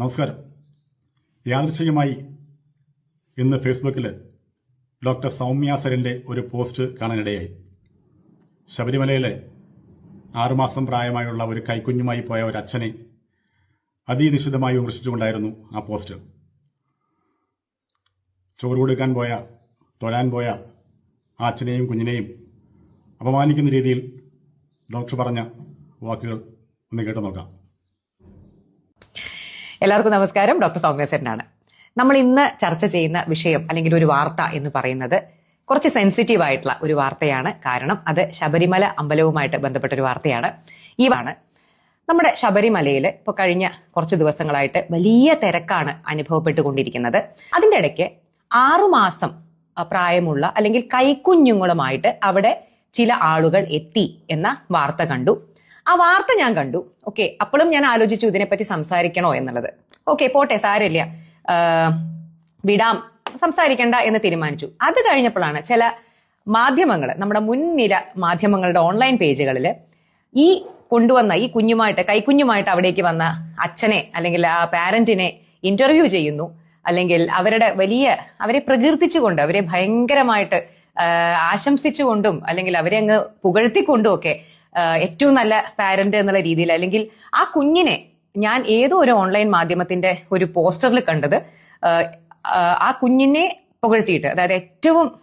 നമസ്കാരം. യാദൃശ്ചികമായി ഇന്ന് ഫേസ്ബുക്കിൽ ഡോക്ടർ സൗമ്യ സരന്റെ ഒരു പോസ്റ്റ് കാണാനിടയായി. ശബരിമലയിലെ ആറുമാസം പ്രായമായുള്ള ഒരു കൈക്കുഞ്ഞുമായി പോയ ഒരു അച്ഛനെ അതിനിശിതമായി വിമർശിച്ചുകൊണ്ടായിരുന്നു ആ പോസ്റ്റ്. ചോറ് കൊടുക്കാൻ പോയ തൊഴാൻ പോയ ആ അച്ഛനെയും കുഞ്ഞിനെയും അപമാനിക്കുന്ന രീതിയിൽ ഡോക്ടർ പറഞ്ഞ വാക്കുകൾ ഒന്ന് കേട്ടു നോക്കാം. എല്ലാവർക്കും നമസ്കാരം. ഡോക്ടർ സൗമ്യ സെന്നാണ് നമ്മൾ ഇന്ന് ചർച്ച ചെയ്യുന്ന വിഷയം അല്ലെങ്കിൽ ഒരു വാർത്ത എന്ന് പറയുന്നത് കുറച്ച് സെൻസിറ്റീവ് ആയിട്ടുള്ള ഒരു വാർത്തയാണ്. കാരണം അത് ശബരിമല അമ്പലവുമായിട്ട് ബന്ധപ്പെട്ട ഒരു വാർത്തയാണ്. ഇവാണ് നമ്മുടെ ശബരിമലയിൽ ഇപ്പോൾ കഴിഞ്ഞ കുറച്ച് ദിവസങ്ങളായിട്ട് വലിയ തിരക്കാണ് അനുഭവപ്പെട്ടുകൊണ്ടിരിക്കുന്നത്. അതിന്റെ ഇടയ്ക്ക് ആറുമാസം പ്രായമുള്ള അല്ലെങ്കിൽ കൈക്കുഞ്ഞുങ്ങളുമായിട്ട് അവിടെ ചില ആളുകൾ എത്തി എന്ന വാർത്ത കണ്ടു. ആ വാർത്ത ഞാൻ കണ്ടു. ഓക്കെ അപ്പോഴും ഞാൻ ആലോചിച്ചു ഇതിനെപ്പറ്റി സംസാരിക്കണോ എന്നുള്ളത്. ഓക്കെ പോട്ടെ സാരമില്ല. വിടാം. സംസാരിക്കണ്ട എന്ന് തീരുമാനിച്ചു. അത് കഴിഞ്ഞപ്പോഴാണ് ചില മാധ്യമങ്ങൾ നമ്മുടെ മുൻനിര മാധ്യമങ്ങളുടെ ഓൺലൈൻ പേജുകളിൽ ഈ കൊണ്ടുവന്ന ഈ കുഞ്ഞുമായിട്ട് കൈക്കുഞ്ഞുമായിട്ട് അവിടേക്ക് വന്ന അച്ഛനെ അല്ലെങ്കിൽ ആ പാരന്റിനെ ഇന്റർവ്യൂ ചെയ്യുന്നു. അല്ലെങ്കിൽ അവരുടെ വലിയ അവരെ പ്രകീർത്തിച്ചുകൊണ്ട് അവരെ ഭയങ്കരമായിട്ട് ആശംസിച്ചുകൊണ്ടും അല്ലെങ്കിൽ അവരെ അങ്ങ് പുകഴ്ത്തിക്കൊണ്ടും ഒക്കെ ഏറ്റവും നല്ല പാരന്റ് എന്നുള്ള രീതിയിൽ അല്ലെങ്കിൽ ആ കുഞ്ഞിനെ ഞാൻ ഏതോ ഒരു ഓൺലൈൻ മാധ്യമത്തിന്റെ ഒരു പോസ്റ്ററിൽ കണ്ടത് ആ കുഞ്ഞിനെ പുകഴ്ത്തിയിട്ട് അതായത് ഏറ്റവും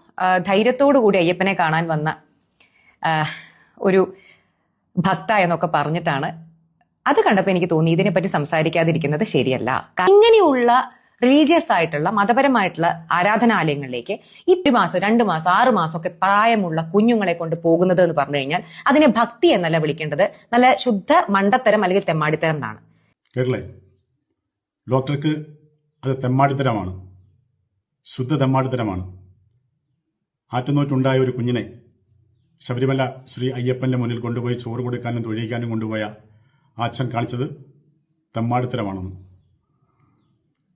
ധൈര്യത്തോടു കൂടി അയ്യപ്പനെ കാണാൻ വന്ന ഒരു ഭക്ത എന്നൊക്കെ പറഞ്ഞിട്ടാണ് അത് കണ്ടപ്പോൾ എനിക്ക് തോന്നി ഇതിനെപ്പറ്റി സംസാരിക്കാതിരിക്കുന്നത് ശരിയല്ല. ഇങ്ങനെയുള്ള റിലീജിയസ് ആയിട്ടുള്ള മതപരമായിട്ടുള്ള ആരാധനാലയങ്ങളിലേക്ക് ഈ ഒരു മാസം രണ്ട് മാസം ആറ് മാസം ഒക്കെ പ്രായമുള്ള കുഞ്ഞുങ്ങളെ കൊണ്ട് പോകുന്നത് എന്ന് പറഞ്ഞു കഴിഞ്ഞാൽ അതിനെ ഭക്തി എന്നല്ല വിളിക്കേണ്ടത്. നല്ല ശുദ്ധ മണ്ടത്തരം അല്ലെങ്കിൽ തെമ്മാടിത്തരം എന്നാണ്. ഡോക്ടർക്ക് അത് തെമ്മാടിത്തരമാണ്. ശുദ്ധ തെമ്മാടിത്തരമാണ്. ആറ്റുനോറ്റുണ്ടായ ഒരു കുഞ്ഞിനെ ശബരിമല ശ്രീ അയ്യപ്പന്റെ മുന്നിൽ കൊണ്ടുപോയി ചോറ് കൊടുക്കാനും തൊഴിയിക്കാനും കൊണ്ടുപോയ അച്ഛൻ കാണിച്ചത് തെമ്മാടിത്തരമാണെന്ന്.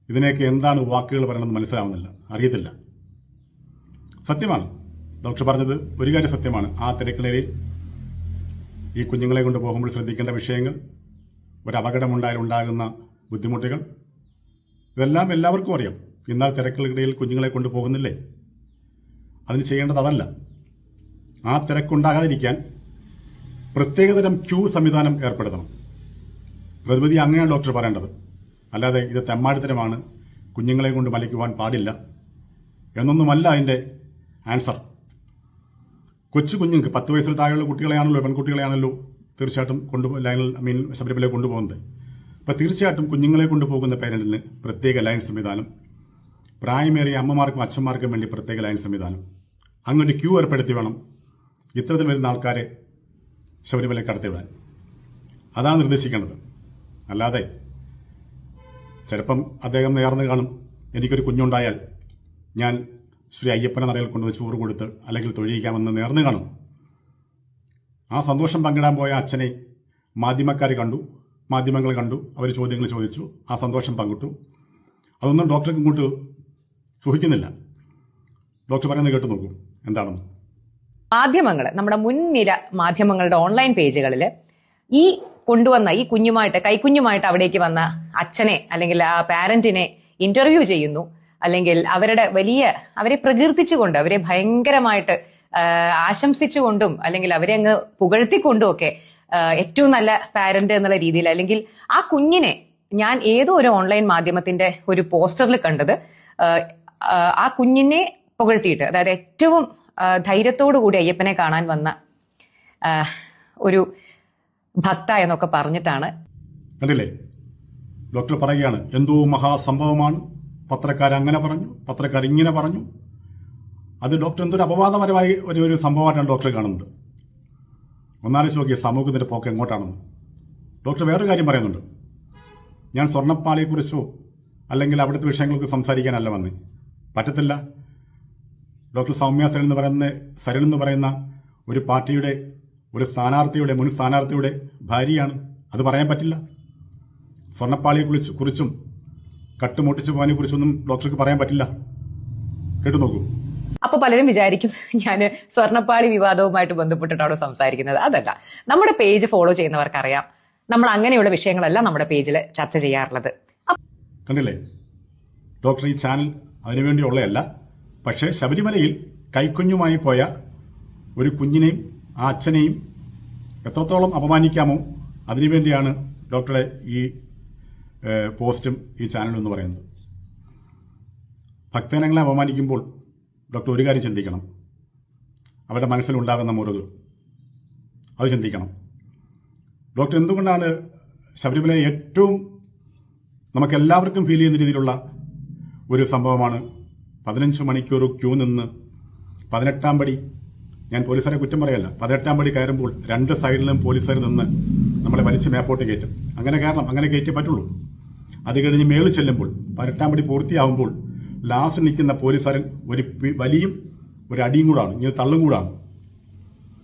ഇതിനെയൊക്കെ എന്താണ് വാക്കുകൾ പറയണമെന്ന് മനസ്സിലാവുന്നില്ല. അറിയത്തില്ല. സത്യമാണ്. ഡോക്ടർ പറഞ്ഞത് ഒരു കാര്യം സത്യമാണ്. ആ തിരക്കിടയിൽ ഈ കുഞ്ഞുങ്ങളെ കൊണ്ട് പോകുമ്പോൾ ശ്രദ്ധിക്കേണ്ട വിഷയങ്ങൾ ഒരു അപകടമുണ്ടായാൽ ഉണ്ടാകുന്ന ബുദ്ധിമുട്ടുകൾ ഇതെല്ലാം എല്ലാവർക്കും അറിയാം. എന്നാൽ തിരക്കുകൾക്കിടയിൽ കുഞ്ഞുങ്ങളെ കൊണ്ട് പോകുന്നില്ലേ? അതിന് ചെയ്യേണ്ടത് അതല്ല. ആ തിരക്കുണ്ടാകാതിരിക്കാൻ പ്രത്യേകതരം ക്യൂ സംവിധാനം ഏർപ്പെടുത്തണം. പ്രതിപതി അങ്ങനെയാണ് ഡോക്ടർ പറയേണ്ടത്. അല്ലാതെ ഇത് തെമ്മാടിത്തരമാണ്. കുഞ്ഞുങ്ങളെ കൊണ്ട് മലയ്ക്കുവാൻ പാടില്ല. എന്നൊന്നുമല്ല അതിന്റെ ആൻസർ. കൊച്ചു കുഞ്ഞുങ്ങൾക്ക് പത്ത് വയസ്സിൽ താഴെയുള്ള കുട്ടികളെയാണല്ലോ പെൺകുട്ടികളെയാണല്ലോ തീർച്ചയായിട്ടും കൊണ്ടു ലൈനിൽ മീൻ ശബരിമല കൊണ്ടുപോകുന്നത്. അപ്പോൾ തീർച്ചയായിട്ടും കുഞ്ഞുങ്ങളെ കൊണ്ടുപോകുന്ന പേരന്റിന് പ്രത്യേക ലൈൻ സംവിധാനം പ്രായമേറിയ അമ്മമാർക്കും അച്ഛന്മാർക്കും വേണ്ടി പ്രത്യേക ലൈൻ സംവിധാനം. അങ്ങോട്ട് ക്യൂ ഏർപ്പെടുത്തി വേണം ഇത്തരത്തിൽ വരുന്ന ആൾക്കാരെ ശബരിമല കടത്തിവിടാൻ അതാണ് നിർദ്ദേശിക്കേണ്ടത്. അല്ലാതെ ചിലപ്പം അദ്ദേഹം നേർന്ന് കാണും. എനിക്കൊരു കുഞ്ഞുണ്ടായാൽ ഞാൻ ശ്രീ അയ്യപ്പനെ നിറയിൽ കൊണ്ടുവന്ന് ചോറ് കൊടുത്ത് അല്ലെങ്കിൽ തൊഴിയിക്കാമെന്ന് നേർന്ന് കാണും. ആ സന്തോഷം പങ്കിടാൻ പോയ അച്ഛനെ മാധ്യമക്കാർ കണ്ടു. മാധ്യമങ്ങൾ കണ്ടു. അവർ ചോദ്യങ്ങൾ ചോദിച്ചു. ആ സന്തോഷം പങ്കിട്ടു. അതൊന്നും ഡോക്ടർക്ക് ഇങ്ങോട്ട് സുഖിക്കുന്നില്ല ഡോക്ടർ പറയുന്നത് കേട്ടു നോക്കൂ. എന്താണെന്ന് മാധ്യമങ്ങൾ നമ്മുടെ മുൻനിര മാധ്യമങ്ങളുടെ ഓൺലൈൻ പേജുകളിൽ ഈ കൊണ്ടുവന്ന ഈ കുഞ്ഞുമായിട്ട് കൈക്കുഞ്ഞുമായിട്ട് അവിടേക്ക് വന്ന അച്ഛനെ അല്ലെങ്കിൽ ആ പാരന്റിനെ ഇന്റർവ്യൂ ചെയ്യുന്നു. അല്ലെങ്കിൽ അവരുടെ വലിയ അവരെ പ്രകീർത്തിച്ചുകൊണ്ട് അവരെ ഭയങ്കരമായിട്ട് ആശംസിച്ചുകൊണ്ടും അല്ലെങ്കിൽ അവരെ അങ്ങ് പുകഴ്ത്തിക്കൊണ്ടും ഒക്കെ ഏറ്റവും നല്ല പാരന്റ് എന്നുള്ള രീതിയിൽ അല്ലെങ്കിൽ ആ കുഞ്ഞിനെ ഞാൻ ഏതോ ഒരു ഓൺലൈൻ മാധ്യമത്തിന്റെ ഒരു പോസ്റ്ററിൽ കണ്ടത് ആ കുഞ്ഞിനെ പുകഴ്ത്തിയിട്ട് അതായത് ഏറ്റവും ധൈര്യത്തോടു കൂടി അയ്യപ്പനെ കാണാൻ വന്ന ഒരു ഭക്ത എന്നൊക്കെ പറഞ്ഞിട്ടാണ്. കണ്ടില്ലേ? ഡോക്ടർ പറയുകയാണ് എന്തോ മഹാസംഭവമാണ്. പത്രക്കാർ അങ്ങനെ പറഞ്ഞു പത്രക്കാർ ഇങ്ങനെ പറഞ്ഞു. അത് ഡോക്ടർ എന്തൊരു അപവാദപരമായി ഒരു ഒരു സംഭവമായിട്ടാണ് ഡോക്ടർ കാണുന്നത്. ഒന്നാലോചിച്ച് നോക്കിയ സമൂഹത്തിന്റെ പോക്ക് എങ്ങോട്ടാണെന്ന്. ഡോക്ടർ വേറൊരു കാര്യം പറയുന്നുണ്ട്. ഞാൻ സ്വർണപ്പാളിയെക്കുറിച്ചോ അല്ലെങ്കിൽ അവിടുത്തെ വിഷയങ്ങൾക്ക് സംസാരിക്കാനല്ല വന്നേ. പറ്റത്തില്ല. ഡോക്ടർ സൗമ്യ സരൺ എന്ന് പറയുന്ന സരൺ എന്ന് പറയുന്ന ഒരു പാർട്ടിയുടെ ഒരു സ്ഥാനാർത്ഥിയുടെ മുൻ സ്ഥാനാർത്ഥിയുടെ ഭാര്യയാണ്. അത് പറയാൻ പറ്റില്ല. സ്വർണപ്പാളിയെ കുറിച്ച് കുറിച്ചും കട്ടുമൊട്ടിച്ചു പോകാനെ കുറിച്ചൊന്നും ഡോക്ടർക്ക് പറയാൻ പറ്റില്ല. കേട്ടു നോക്കൂ അപ്പൊ പലരും വിചാരിക്കും ഞാൻ സ്വർണപ്പാളി വിവാദവുമായിട്ട് ബന്ധപ്പെട്ടിട്ടാണോ സംസാരിക്കുന്നത് അതല്ല. നമ്മുടെ പേജ് ഫോളോ ചെയ്യുന്നവർക്കറിയാം. നമ്മൾ അങ്ങനെയുള്ള വിഷയങ്ങളെല്ലാം നമ്മുടെ പേജിൽ ചർച്ച ചെയ്യാറുള്ളത്. കണ്ടില്ലേ? ഡോക്ടർ ഈ ചാനൽ അതിനുവേണ്ടിയുള്ളതല്ല പക്ഷേ ശബരിമലയിൽ കൈക്കുഞ്ഞുമായി പോയ ഒരു കുഞ്ഞിനെയും ആ അച്ഛനെയും എത്രത്തോളം അപമാനിക്കാമോ അതിനുവേണ്ടിയാണ് ഡോക്ടറെ ഈ പോസ്റ്റും ഈ ചാനലും എന്ന് പറയുന്നത്. ഭക്തജനങ്ങളെ അപമാനിക്കുമ്പോൾ ഡോക്ടർ ഒരു കാര്യം ചിന്തിക്കണം. അവരുടെ മനസ്സിലുണ്ടാകുന്ന മുറിവ്. അത് ചിന്തിക്കണം. ഡോക്ടർ എന്തുകൊണ്ടാണ് ശബരിമല ഏറ്റവും നമുക്കെല്ലാവർക്കും ഫീൽ ചെയ്യുന്ന രീതിയിലുള്ള ഒരു സംഭവമാണ് പതിനഞ്ച് മണിക്കൂർ ക്യൂ നിന്ന് പതിനെട്ടാം പടി ഞാൻ പോലീസുകാരെ കുറ്റം പറയല്ല. പതിനെട്ടാം പടി കയറുമ്പോൾ രണ്ട് സൈഡിലും പോലീസുകാർ നിന്ന് നമ്മളെ വലിച്ച് മേപ്പോട്ട് കയറ്റും. അങ്ങനെ കാരണം അങ്ങനെ കയറ്റേ പറ്റുള്ളൂ. അത് കഴിഞ്ഞ് മേളിൽ ചെല്ലുമ്പോൾ പതിനെട്ടാം പടി പൂർത്തിയാവുമ്പോൾ ലാസ്റ്റ് നിൽക്കുന്ന പോലീസുകാരൻ ഒരു വലിയും ഒരു അടിയും കൂടാണ്. ഇങ്ങനെ തള്ളും കൂടാണ്.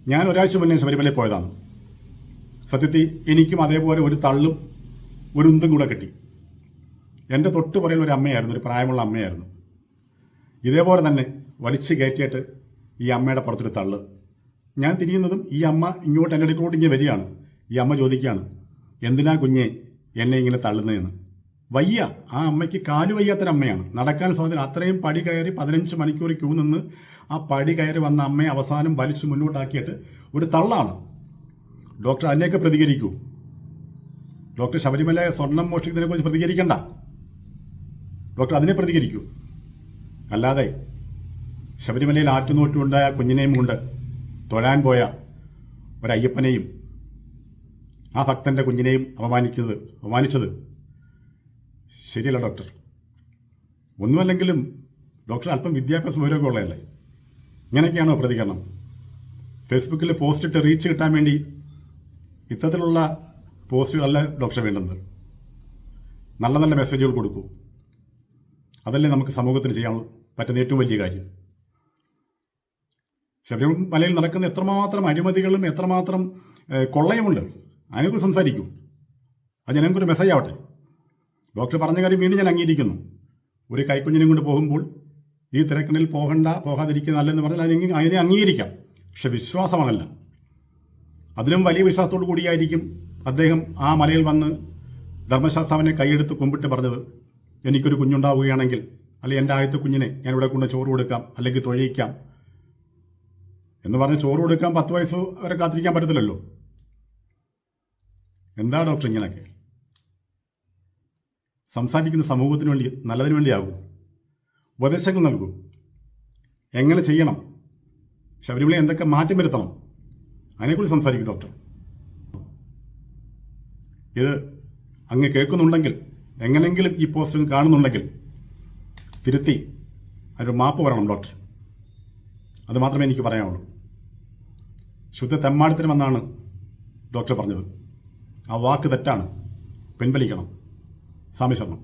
ഞാൻ ഒരാഴ്ച മുന്നേ ശബരിമലയിൽ പോയതാണ്. സത്യത്തിൽ എനിക്കും അതേപോലെ ഒരു തള്ളും ഒരു ഉന്തും കൂടെ കിട്ടി. എന്റെ തൊട്ട് ഒരു അമ്മയായിരുന്നു. ഒരു പ്രായമുള്ള അമ്മയായിരുന്നു. ഇതേപോലെ തന്നെ വലിച്ചു കയറ്റിയിട്ട് ഈ അമ്മയുടെ പുറത്തൊരു തള്ള്. ഞാൻ തിരിയുന്നതും ഈ അമ്മ ഇങ്ങോട്ട് എന്റെ അടുക്കലോട്ട് ഇങ്ങനെ വരികയാണ്. ഈ അമ്മ ചോദിക്കുകയാണ് എന്തിനാ കുഞ്ഞെ എന്നെ ഇങ്ങനെ തള്ളുന്നതെന്ന്? വയ്യ. ആ അമ്മയ്ക്ക് കാൽ വയ്യാത്തൊരമ്മയാണ്. നടക്കാൻ സാധ്യത അത്രയും പടി കയറി പതിനഞ്ച് മണിക്കൂർ ക്യൂ നിന്ന് ആ പടി കയറി വന്ന അമ്മയെ അവസാനം വലിച്ചു മുന്നോട്ടാക്കിയിട്ട് ഒരു തള്ളാണ്. ഡോക്ടർ അതിനെയൊക്കെ പ്രതികരിക്കൂ. ഡോക്ടർ ശബരിമല സ്വർണം മോഷ്ടിക്കുന്നതിനെ കുറിച്ച് പ്രതികരിക്കണ്ട. ഡോക്ടർ അതിനെ പ്രതികരിക്കൂ. അല്ലാതെ ശബരിമലയിൽ ആറ്റുനോറ്റുണ്ടായ കുഞ്ഞിനെയും കൊണ്ട് തൊഴാൻ പോയ ഒരയ്യപ്പനെയും ആ ഭക്തന്റെ കുഞ്ഞിനെയും അപമാനിക്കുന്നത് അപമാനിച്ചത് ശരിയല്ല ഡോക്ടർ. ഒന്നുമല്ലെങ്കിലും ഡോക്ടർ അല്പം വിദ്യാഭ്യാസം വിവരമൊക്കെ ഉള്ളതല്ലേ ഇങ്ങനെയൊക്കെയാണോ പ്രതികരണം? ഫേസ്ബുക്കിൽ പോസ്റ്റ് ഇട്ട് റീച്ച് കിട്ടാൻ വേണ്ടി ഇത്തരത്തിലുള്ള പോസ്റ്റുകളല്ല ഡോക്ടർ വേണ്ടുന്നത്? നല്ല നല്ല മെസ്സേജുകൾ കൊടുക്കൂ. അതല്ലേ നമുക്ക് സമൂഹത്തിന് ചെയ്യാൻ പറ്റുന്ന ഏറ്റവും വലിയ കാര്യം. ശബരിമലയിൽ നടക്കുന്ന എത്രമാത്രം അഴിമതികളും എത്രമാത്രം കൊള്ളയുമുണ്ട് അതിനെക്കുറിച്ച് സംസാരിക്കും. അത് ജനങ്ങൾക്കൊരു മെസ്സേജ് ആവട്ടെ. ഡോക്ടർ പറഞ്ഞ കാര്യം വീണ്ടും ഞാൻ അംഗീകരിക്കുന്നു. ഒരു കൈക്കുഞ്ഞിനെ കൊണ്ട് പോകുമ്പോൾ ഈ തിരക്കിണിൽ പോകണ്ട പോകാതിരിക്കുന്ന നല്ലെന്ന് പറഞ്ഞാൽ അതിനെ അതിനെ അംഗീകരിക്കാം. പക്ഷെ വിശ്വാസമാണല്ല. അതിലും വലിയ വിശ്വാസത്തോടു കൂടിയായിരിക്കും അദ്ദേഹം ആ മലയിൽ വന്ന് ധർമ്മശാസ്താവിനെ കൈയെടുത്ത് കുമ്പിട്ട് പറഞ്ഞത്. എനിക്കൊരു കുഞ്ഞുണ്ടാവുകയാണെങ്കിൽ അല്ലെങ്കിൽ എന്റെ ആദ്യത്തെ കുഞ്ഞിനെ ഞാൻ ഇവിടെ കൊണ്ട് ചോറ് കൊടുക്കാം അല്ലെങ്കിൽ തൊഴിയിക്കാം എന്ന് പറഞ്ഞ് ചോറ് കൊടുക്കാൻ പത്ത് വയസ്സ് വരെ കാത്തിരിക്കാൻ പറ്റത്തില്ലല്ലോ. എന്താ ഡോക്ടർ ഇങ്ങനെയൊക്കെ സംസാരിക്കുന്ന സമൂഹത്തിന് വേണ്ടി നല്ലതിന് വേണ്ടിയാകൂ. ഉപദേശങ്ങൾ നൽകൂ. എങ്ങനെ ചെയ്യണം? ശബരിമല എന്തൊക്കെ മാറ്റം വരുത്തണം? അതിനെക്കുറിച്ച് സംസാരിക്കും ഡോക്ടർ ഇത് അങ്ങ് കേൾക്കുന്നുണ്ടെങ്കിൽ എങ്ങനെങ്കിലും ഈ പോസ്റ്റർ കാണുന്നുണ്ടെങ്കിൽ തിരുത്തി അതിനൊരു മാപ്പ് വരണം ഡോക്ടർ അത് മാത്രമേ എനിക്ക് പറയാനുള്ളൂ. ശുദ്ധ തെമ്മാടിത്തരമെന്നാണ് ഡോക്ടർ പറഞ്ഞത്. ആ വാക്ക് തെറ്റാണ്. പിൻവലിക്കണം. സ്വാമി ശർമ്മ